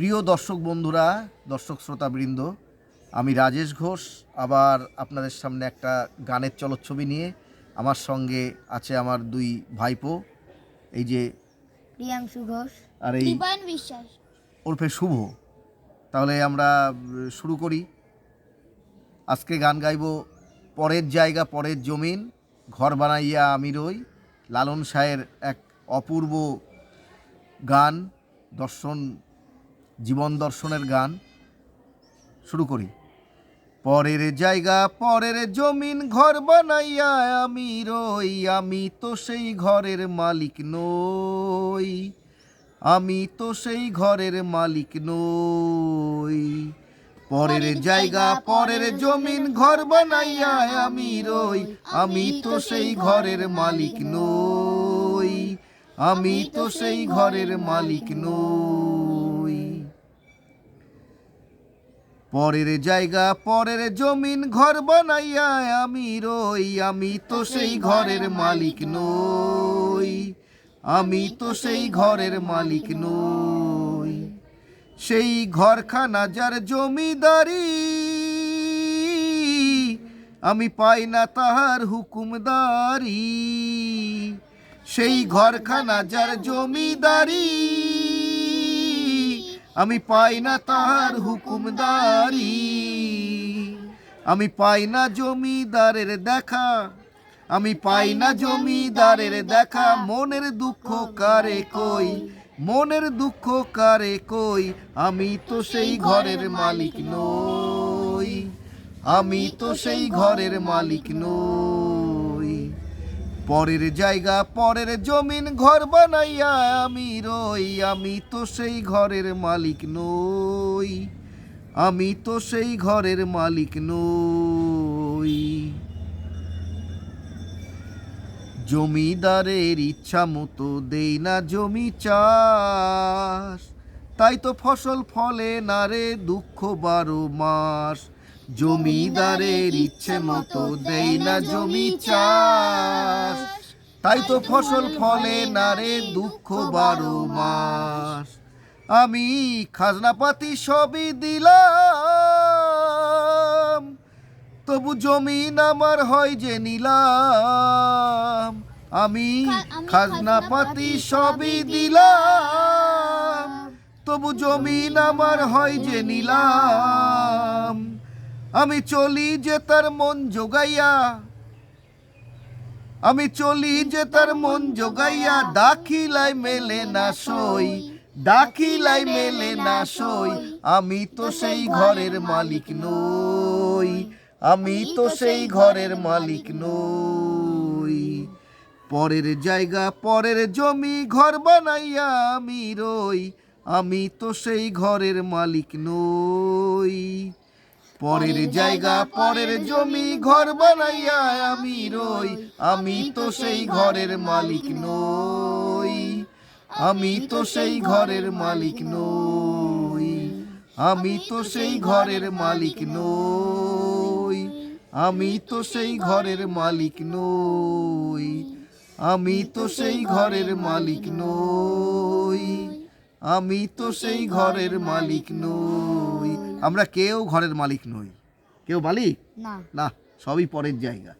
প্রিয় দর্শক বন্ধুরা দর্শক শ্রোতাবৃন্দ আমি রাজেশ ঘোষ আবার আপনাদের সামনে একটা গানের চলচ্ছবি নিয়ে আমার সঙ্গে আছে আমার দুই ভাইপো। এই যে প্রিয়াংশু ঘোষ আর এই বিশ্বাস। ওরফে শুভ। তাহলে আমরা শুরু করি। আজকে গান গাইব পরের জায়গা পরের জমিন ঘর বানাইয়া আমি রই। লালন সাহের এক অপূর্ব গান দর্শন জীবন দর্শনের গান শুরু করি। পরের জায়গা পরের জমিন ঘর বানাইয়া আমি রই আমি তো সেই ঘরের মালিক নই আমি তো সেই ঘরের মালিক নই। পরের জায়গা পরের জমিন ঘর বানাইয়া আমি রই আমি তো সেই ঘরের মালিক নই আমি তো সেই ঘরের মালিক নই। পরের জায়গা, পরের জমিন ঘর বানাইয়া আমি রই। আমি তো সেই ঘরের মালিক নই। আমি তো সেই ঘরের মালিক নই। সেই ঘরখানা যার জমিদারি, আমি পাই না তাহার হুকুমদারি। সেই ঘরখানা যার জমিদারি আমি পাই না তাহার হুকুমদারি। আমি পাই না জমিদারের দেখা। আমি পাই না জমিদারের দেখা। মনের দুঃখ কারে কই? মনের দুঃখ কারে কই? আমি তো সেই ঘরের মালিক নই। আমি তো সেই ঘরের মালিক নই। পরের জায়গা, পরের জমিন ঘর বানাইয়া আমি রই, আমি তো সেই ঘরের মালিক নই, আমি তো সেই ঘরের মালিক নই। জমিদারের ইচ্ছা মতো দেই না জমি চাষ, তাই তো ফসল ফলে না রে দুঃখ বারো মাস। জমিদারের ইচ্ছে মতো দেই না জমি চাষ। তাই তো ফসল ফলে না রে দুঃখ বারো মাস। আমি খাজনাপাতি সবই দিলাম, তবু জমিন আমার হয় যে নিলাম। আমি খাজনাপাতি সবই দিলাম, তবু জমিন আমার হয় যে নিলাম। আমি চলি যে তার মন জোগাইয়া। আমি চলি যে তার মন জোগাইয়া দাখিলাই মেলে না সই দাখিলাই মেলে না সই। আমি তো সেই ঘরের মালিক নই, আমি তো সেই ঘরের মালিক নই। পরের জায়গা, পরের জমি, ঘর বানাইয়া আমি রই, আমি তো সেই ঘরের মালিক নই। পরের জায়গা পরের জমি ঘর বানাইয়া আমি রই। আমি তো সেই ঘরের মালিক নই। আমি তো সেই ঘরের মালিক নই। আমি তো সেই ঘরের মালিক নই। আমি তো সেই ঘরের মালিক নই। আমি তো সেই ঘরের মালিক নই। আমি তো সেই ঘরের মালিক নই। আমরা কেউ ঘরের মালিক নই। কেউ মালিক? না। সবই পরের জায়গা।